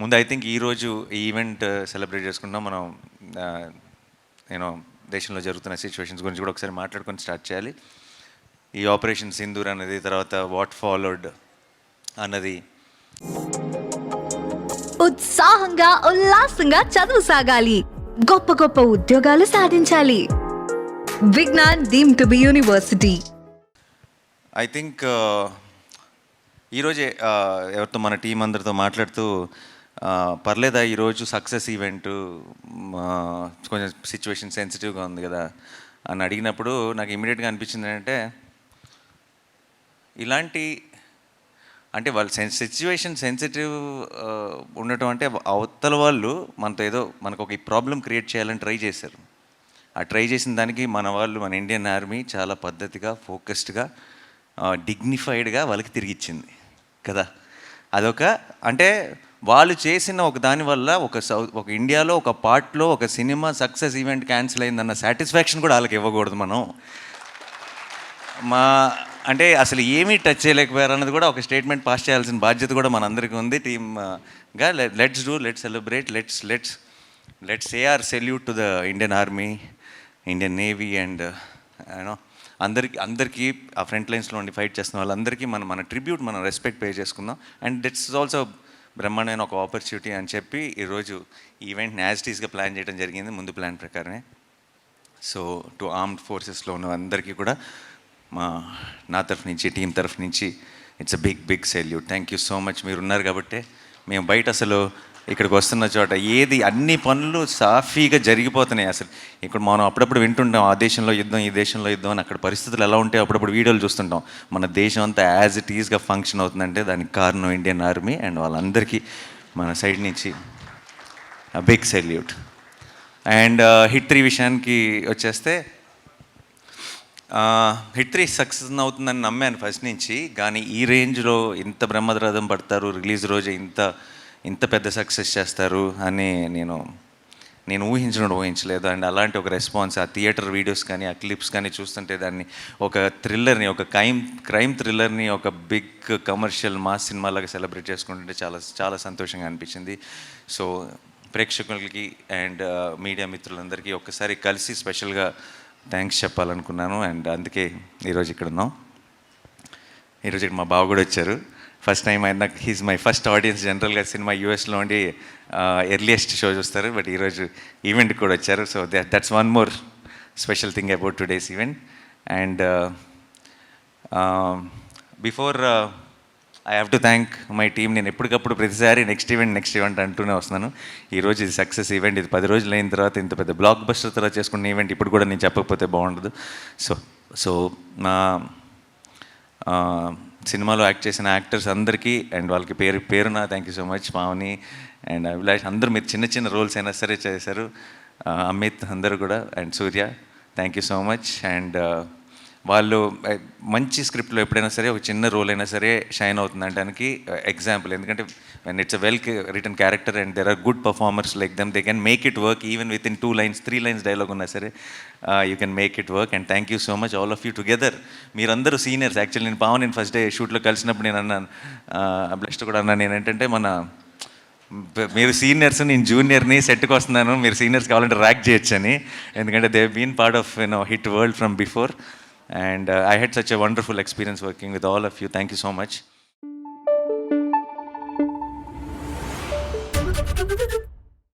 ముందు I think ఈరోజు ఈ ఈవెంట్ సెలబ్రేట్ చేసుకుంటాం మనం నేను దేశంలో జరుగుతున్న సిచ్యువేషన్స్ గురించి కూడా ఒకసారి మాట్లాడుకొని స్టార్ట్ చేయాలి. ఈ ఆపరేషన్ సింధూర్ అనేది తర్వాత వాట్ ఫాలోడ్ అన్నది. ఉత్సాహంగా ఉల్లాసంగా చదువు సాగాలి. గొప్ప గొప్ప ఉద్యోగాలు సాధించాలి. Vignan deemed to be university. I think ఈరోజే uh, ఎవరితో మన టీం అందరితో మాట్లాడుతూ uh, పర్లేదా ఈరోజు సక్సెస్ ఈవెంట్? కొంచెం సిచ్యువేషన్ సెన్సిటివ్గా ఉంది కదా అని అడిగినప్పుడు నాకు ఇమీడియట్గా అనిపించింది ఏంటంటే ఇలాంటి అంటే వాళ్ళ సెన్ సిచ్యువేషన్ సెన్సిటివ్ ఉండటం అంటే అవతల వాళ్ళు మనతో ఏదో మనకు ఒక ప్రాబ్లం క్రియేట్ చేయాలని ట్రై చేశారు. ఆ ట్రై చేసిన దానికి మన వాళ్ళు మన ఇండియన్ ఆర్మీ చాలా పద్ధతిగా ఫోకస్డ్గా డిగ్నిఫైడ్గా వాళ్ళకి తిరిగిచ్చింది కదా. అదొక అంటే వాళ్ళు చేసిన ఒక దాని వల్ల ఒక ఒక ఇండియాలో ఒక పార్ట్లో ఒక సినిమా సక్సెస్ ఈవెంట్ క్యాన్సిల్ అయిందన్న సాటిస్ఫాక్షన్ కూడా వాళ్ళకి ఇవ్వకూడదు మనం. మా అంటే అసలు ఏమీ టచ్ చేయలేకపోయారు అన్నది కూడా ఒక స్టేట్మెంట్ పాస్ చేయాల్సిన బాధ్యత కూడా మనందరికీ ఉంది. టీమ్గా let's do let's celebrate let's let's let's A R salute to the Indian army Indian navy and you know అందరికీ అందరికీ ఆ ఫ్రంట్ లైన్స్లో ఉండి ఫైట్ చేస్తున్న వాళ్ళందరికీ మనం మన ట్రిబ్యూట్ మనం రెస్పెక్ట్ పే చేసుకుందాం. అండ్ దిట్స్ ఆల్సో బ్రహ్మాండమైన ఒక ఆపర్చునిటీ అని చెప్పి ఈరోజు ఈవెంట్ న్యాజిటీస్గా ప్లాన్ చేయడం జరిగింది ముందు ప్లాన్ ప్రకారమే. సో టు ఆర్మ్డ్ ఫోర్సెస్లో ఉన్న అందరికీ కూడా మా నా తరఫు నుంచి టీం తరఫు నుంచి it's a big big salute thank you so much మీరు ఉన్నారు కాబట్టి మేము బయట అసలు ఇక్కడికి వస్తున్న చోట ఏది అన్ని పనులు సాఫీగా జరిగిపోతున్నాయి అసలు. ఇక్కడ మనం అప్పుడప్పుడు వింటుంటాం ఆ దేశంలో యుద్ధం ఈ దేశంలో యుద్ధం అని. అక్కడ పరిస్థితులు ఎలా ఉంటాయి అప్పుడప్పుడు వీడియోలు చూస్తుంటాం. మన దేశం అంతా యాజ్ ఇట్ ఈజ్గా ఫంక్షన్ అవుతుందంటే దానికి కారణం ఇండియన్ ఆర్మీ అండ్ వాళ్ళందరికీ మన సైడ్ నుంచి big salute and hit three విషయానికి వచ్చేస్తే హిట్ త్రీ సక్సెస్ అవుతుందని నమ్మాను ఫస్ట్ నుంచి. కానీ ఈ రేంజ్లో ఇంత బ్రహ్మద్రథం పడతారు రిలీజ్ రోజు ఇంత ఇంత పెద్ద సక్సెస్ చేస్తారు అని నేను నేను ఊహించడం ఊహించలేదు. అండ్ అలాంటి ఒక రెస్పాన్స్ ఆ థియేటర్ వీడియోస్ కానీ ఆ క్లిప్స్ కానీ చూస్తుంటే దాన్ని ఒక థ్రిల్లర్ని ఒక క్రైమ్ క్రైమ్ థ్రిల్లర్ని ఒక బిగ్ కమర్షియల్ మాస్ సినిమాలాగా సెలబ్రేట్ చేసుకుంటుంటే చాలా చాలా సంతోషంగా అనిపించింది. సో ప్రేక్షకులకి అండ్ మీడియా మిత్రులందరికీ ఒక్కసారి కలిసి స్పెషల్గా థ్యాంక్స్ చెప్పాలనుకున్నాను. అండ్ అందుకే ఈరోజు ఇక్కడ ఉన్నాం ఈరోజు ఇక్కడ మా బావ కూడా వచ్చారు. ఫస్ట్ టైం ఆయన హీస్ మై ఫస్ట్ ఆడియన్స్ జనరల్గా సినిమా యూఎస్లో ఉండి ఎర్లియెస్ట్ షో చూస్తారు. బట్ ఈరోజు ఈవెంట్ కూడా వచ్చారు. So that's one more special thing about today's event and before I have to thank my team నేను ఎప్పటికప్పుడు ప్రతిసారి నెక్స్ట్ ఈవెంట్ నెక్స్ట్ ఈవెంట్ అంటూనే వస్తున్నాను. ఈరోజు ఇది సక్సెస్ ఈవెంట్ ఇది పది రోజులు అయిన తర్వాత ఇంత పెద్ద బ్లాక్ బస్టర్ తర్వాత చేసుకున్న ఈవెంట్ ఇప్పుడు కూడా నేను చెప్పకపోతే బాగుండదు. సో సో నా సినిమాలో యాక్ట్ చేసిన యాక్టర్స్ అందరికీ అండ్ వాళ్ళకి పేరు పేరున thank you so much Pavani and Abhilash అందరూ మీరు చిన్న చిన్న రోల్స్ అయినా సరే చేశారు. అమిత్ అందరూ కూడా and Surya thank you so much and వాళ్ళు మంచి స్క్రిప్ట్లో ఎప్పుడైనా సరే ఒక చిన్న రోల్ అయినా సరే షైన్ అవుతుంది అనడానికి ఎగ్జాంపుల్ ఎందుకంటే when it's a well written character and there are good performers like them they can make it work even with in two lines three lines dialogue ఉన్నా సరే you can make it work and thank you so much all of you together మీరందరూ seniors actually నేను పావన్ నేను first day షూట్లో కలిసినప్పుడు నేను అన్నాను blessed కూడా అన్నాను నేను ఏంటంటే మన మీరు సీనియర్స్ నేను జూనియర్ని సెట్కి వస్తున్నాను. మీరు సీనియర్స్ కావాలంటే ర్యాక్ చేయొచ్చని. ఎందుకంటే they been part of you know hit world from before And uh, I had such a wonderful experience working with all of you. Thank you so much.